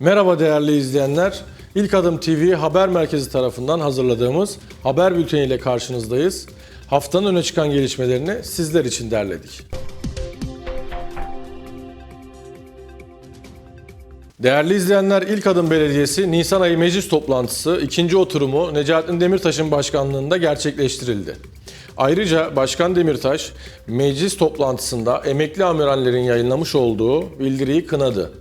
Merhaba değerli izleyenler. İlk Adım TV Haber Merkezi tarafından hazırladığımız haber bülteni ile karşınızdayız. Haftanın öne çıkan gelişmelerini sizler için derledik. Değerli izleyenler, İlk Adım Belediyesi Nisan ayı meclis toplantısı ikinci oturumu Necaettin Demirtaş'ın başkanlığında gerçekleştirildi. Ayrıca Başkan Demirtaş meclis toplantısında emekli amirallerin yayınlamış olduğu bildiriyi kınadı.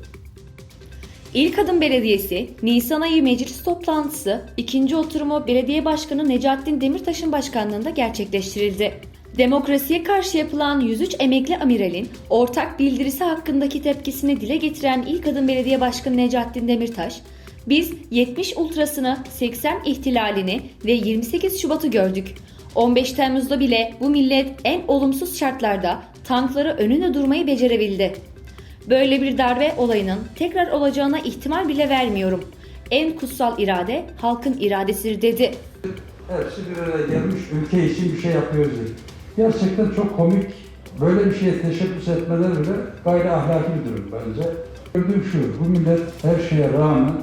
İlk Adım Belediyesi, Nisan ayı meclis toplantısı, ikinci oturumu Belediye Başkanı Necaettin Demirtaş'ın başkanlığında gerçekleştirildi. Demokrasiye karşı yapılan 103 emekli amiralin ortak bildirisi hakkındaki tepkisini dile getiren İlk Adım Belediye Başkanı Necaettin Demirtaş, biz 70 ultrasını, 80 ihtilalini ve 28 Şubat'ı gördük. 15 Temmuz'da bile bu millet en olumsuz şartlarda tankları önüne durmayı becerebildi. Böyle bir darbe olayının tekrar olacağına ihtimal bile vermiyorum. En kutsal irade halkın iradesidir dedi. Hepsi bir araya gelmiş ülke için bir şey yapıyoruz. Gerçekten çok komik. Böyle bir şeye teşebbüs etmeleri bile gayri ahlaki bir durum bence. Gördüğüm şu, bu millet her şeye rağmen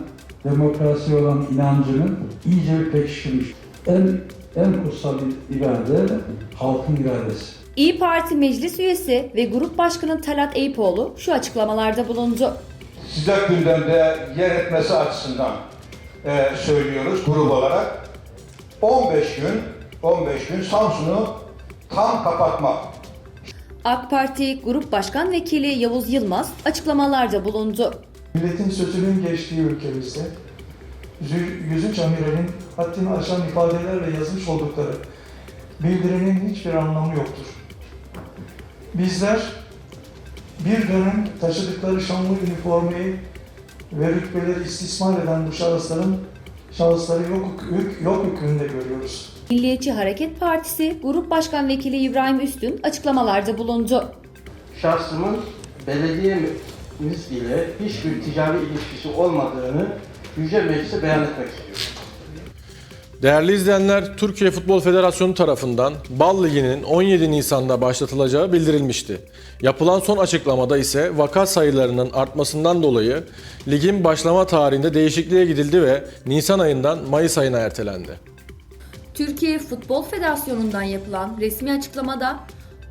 demokrasi olan inancını iyice pekiştirmiş. En, en kutsal irade halkın iradesi. İyi Parti meclis üyesi ve grup başkanı Talat Eyüpoğlu şu açıklamalarda bulundu. sıcak gündemde yer etmesi açısından e, söylüyoruz grup olarak. 15 gün, 15 gün Samsun'u tam kapatmak. AK Parti Grup Başkan Vekili Yavuz Yılmaz açıklamalarda bulundu. Milletin sözünün geçtiği ülkemizde 103 amiralin haddini aşan ifadelerle yazmış oldukları bildirinin hiçbir anlamı yoktur. Bizler bir dönem taşıdıkları şanlı üniformayı ve rütbeleri istismar eden bu şahısların şahısları yok, hük, yok hükmünde görüyoruz. Milliyetçi Hareket Partisi Grup Başkan Vekili İbrahim Üstün açıklamalarda bulundu. şahsımın belediyemiz ile hiçbir ticari ilişkisi olmadığını Yüce Meclis'e beyan etmek istiyorum. Değerli izleyenler, Türkiye Futbol Federasyonu tarafından Bal Ligi'nin 17 Nisan'da başlatılacağı bildirilmişti. Yapılan son açıklamada ise vaka sayılarının artmasından dolayı ligin başlama tarihinde değişikliğe gidildi ve Nisan ayından Mayıs ayına ertelendi. Türkiye Futbol Federasyonu'ndan yapılan resmi açıklamada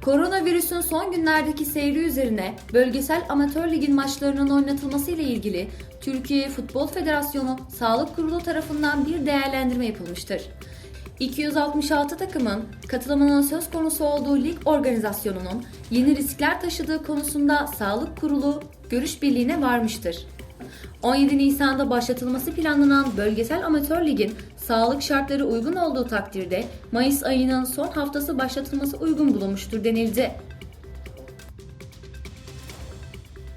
koronavirüsün son günlerdeki seyri üzerine bölgesel amatör ligin maçlarının oynatılması ile ilgili Türkiye Futbol Federasyonu Sağlık Kurulu tarafından bir değerlendirme yapılmıştır. 266 takımın katılımının söz konusu olduğu lig organizasyonunun yeni riskler taşıdığı konusunda Sağlık Kurulu görüş birliğine varmıştır. 17 Nisan'da başlatılması planlanan bölgesel amatör ligin sağlık şartları uygun olduğu takdirde Mayıs ayının son haftası başlatılması uygun bulunmuştur denildi.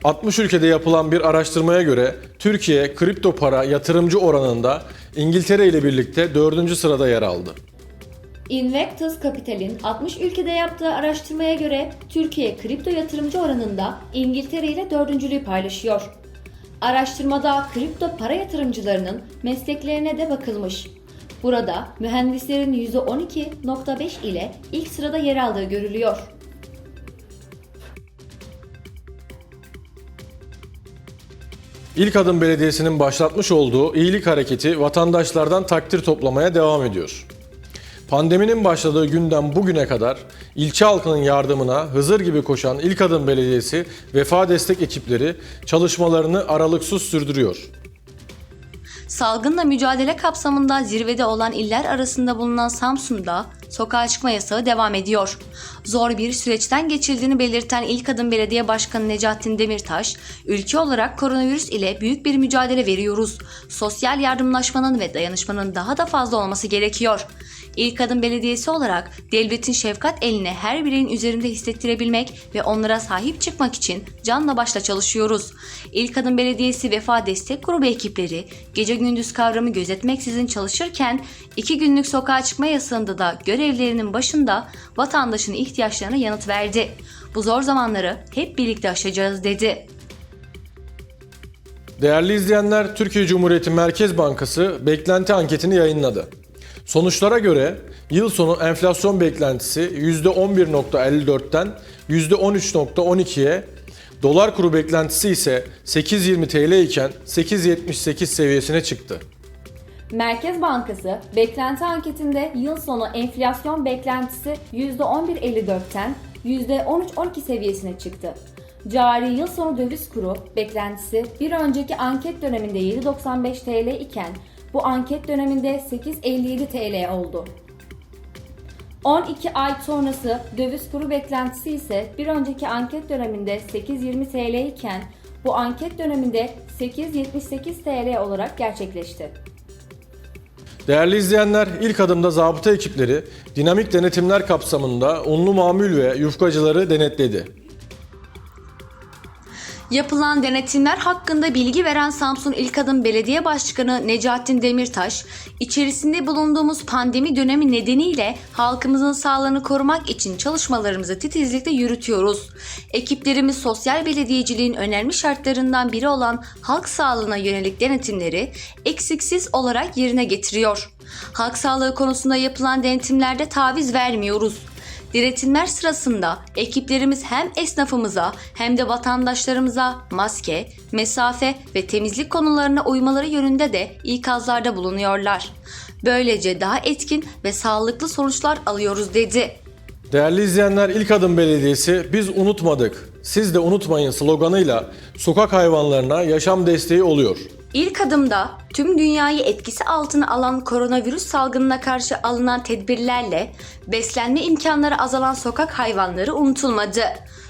60 ülkede yapılan bir araştırmaya göre Türkiye kripto para yatırımcı oranında İngiltere ile birlikte 4. sırada yer aldı. Invectus Capital'in 60 ülkede yaptığı araştırmaya göre Türkiye kripto yatırımcı oranında İngiltere ile dördüncülüğü paylaşıyor. Araştırmada kripto para yatırımcılarının mesleklerine de bakılmış. Burada mühendislerin %12.5 ile ilk sırada yer aldığı görülüyor. İlk Adım Belediyesi'nin başlatmış olduğu iyilik hareketi vatandaşlardan takdir toplamaya devam ediyor. Pandeminin başladığı günden bugüne kadar ilçe halkının yardımına Hızır gibi koşan İlk Adım Belediyesi vefa destek ekipleri çalışmalarını aralıksız sürdürüyor. Salgınla mücadele kapsamında zirvede olan iller arasında bulunan Samsun'da sokağa çıkma yasağı devam ediyor. Zor bir süreçten geçildiğini belirten İlk Adım Belediye Başkanı Necaettin Demirtaş, ülke olarak koronavirüs ile büyük bir mücadele veriyoruz. Sosyal yardımlaşmanın ve dayanışmanın daha da fazla olması gerekiyor. İlk Adım Belediyesi olarak devletin şefkat elini her bireyin üzerinde hissettirebilmek ve onlara sahip çıkmak için canla başla çalışıyoruz. İlk Adım Belediyesi Vefa Destek Grubu ekipleri gece gündüz kavramı gözetmeksizin çalışırken iki günlük sokağa çıkma yasağında da görevlerinin başında vatandaşın ihtiyaçlarına yanıt verdi. Bu zor zamanları hep birlikte aşacağız dedi. Değerli izleyenler, Türkiye Cumhuriyeti Merkez Bankası beklenti anketini yayınladı. Sonuçlara göre yıl sonu enflasyon beklentisi %11.54'ten %13.12'ye, Dolar kuru beklentisi ise 8.20 TL iken 8.78 seviyesine çıktı. Merkez Bankası beklenti anketinde yıl sonu enflasyon beklentisi %11.54'ten %13.12 seviyesine çıktı. Cari yıl sonu döviz kuru beklentisi bir önceki anket döneminde 7.95 TL iken bu anket döneminde 8.57 TL oldu. 12 ay sonrası döviz kuru beklentisi ise bir önceki anket döneminde 8.20 TL iken bu anket döneminde 8.78 TL olarak gerçekleşti. Değerli izleyenler, ilk adımda zabıta ekipleri dinamik denetimler kapsamında unlu mamul ve yufkacıları denetledi. Yapılan denetimler hakkında bilgi veren Samsun İlk Adım Belediye Başkanı Necatin Demirtaş, içerisinde bulunduğumuz pandemi dönemi nedeniyle halkımızın sağlığını korumak için çalışmalarımızı titizlikle yürütüyoruz. Ekiplerimiz sosyal belediyeciliğin önemli şartlarından biri olan halk sağlığına yönelik denetimleri eksiksiz olarak yerine getiriyor. Halk sağlığı konusunda yapılan denetimlerde taviz vermiyoruz. Denetimler sırasında ekiplerimiz hem esnafımıza hem de vatandaşlarımıza maske, mesafe ve temizlik konularına uymaları yönünde de ikazlarda bulunuyorlar. Böylece daha etkin ve sağlıklı sonuçlar alıyoruz dedi. Değerli izleyenler, İlk Adım Belediyesi biz unutmadık, siz de unutmayın sloganıyla sokak hayvanlarına yaşam desteği oluyor. İlk adımda tüm dünyayı etkisi altına alan koronavirüs salgınına karşı alınan tedbirlerle beslenme imkanları azalan sokak hayvanları unutulmadı.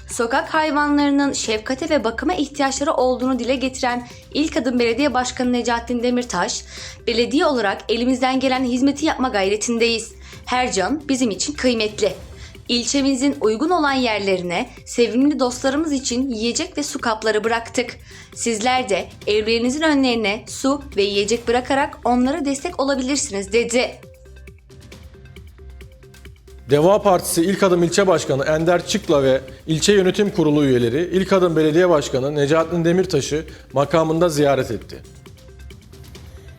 Sokak hayvanlarının şefkate ve bakıma ihtiyaçları olduğunu dile getiren İlk Adım Belediye Başkanı Necatin Demirtaş, belediye olarak elimizden gelen hizmeti yapma gayretindeyiz. Her can bizim için kıymetli. İlçemizin uygun olan yerlerine sevimli dostlarımız için yiyecek ve su kapları bıraktık. Sizler de evlerinizin önlerine su ve yiyecek bırakarak onlara destek olabilirsiniz dedi. Deva Partisi İlk Adım İlçe Başkanı Ender Çıkla ve İlçe Yönetim Kurulu üyeleri İlk Adım Belediye Başkanı Necatin Demirtaş'ı makamında ziyaret etti.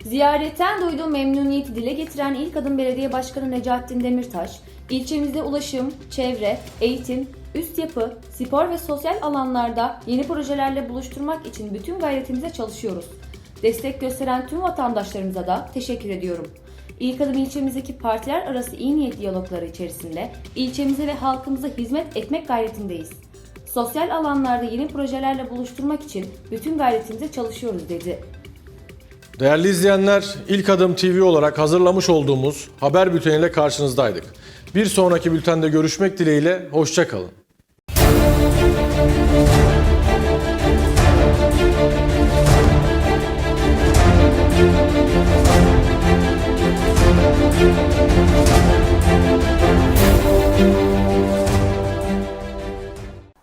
Ziyaretten duyduğu memnuniyeti dile getiren İlk Adım Belediye Başkanı Necatin Demirtaş, ilçemizde ulaşım, çevre, eğitim, üst yapı, spor ve sosyal alanlarda yeni projelerle buluşturmak için bütün gayretimize çalışıyoruz. Destek gösteren tüm vatandaşlarımıza da teşekkür ediyorum. İlk adım ilçemizdeki partiler arası iyi niyet diyalogları içerisinde ilçemize ve halkımıza hizmet etmek gayretindeyiz. Sosyal alanlarda yeni projelerle buluşturmak için bütün gayretimize çalışıyoruz dedi. Değerli izleyenler, İlk Adım TV olarak hazırlamış olduğumuz haber bülteniyle karşınızdaydık. Bir sonraki bültende görüşmek dileğiyle, hoşçakalın.